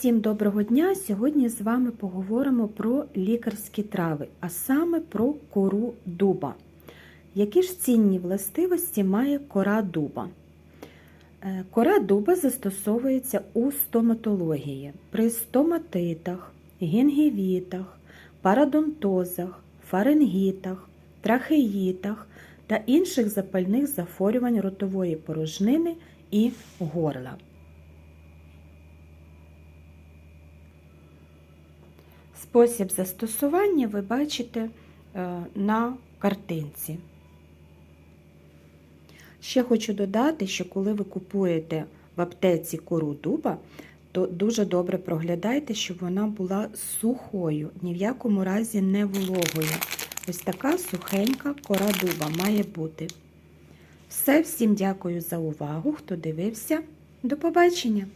Всім доброго дня! Сьогодні з вами поговоримо про лікарські трави, а саме про кору дуба. Які ж цінні властивості має кора дуба? Е, Кора дуба застосовується у стоматології при стоматитах, гінгівітах, парадонтозах, фарингітах, трахеїтах та інших запальних захворювань ротової порожнини і горла. Спосіб застосування ви бачите е, на картинці. Ще хочу додати, що коли ви купуєте в аптеці кору дуба, то дуже добре проглядайте, щоб вона була сухою, ні в якому разі не вологою. Ось така сухенька кора дуба має бути. Все, всім дякую за увагу, хто дивився. До побачення!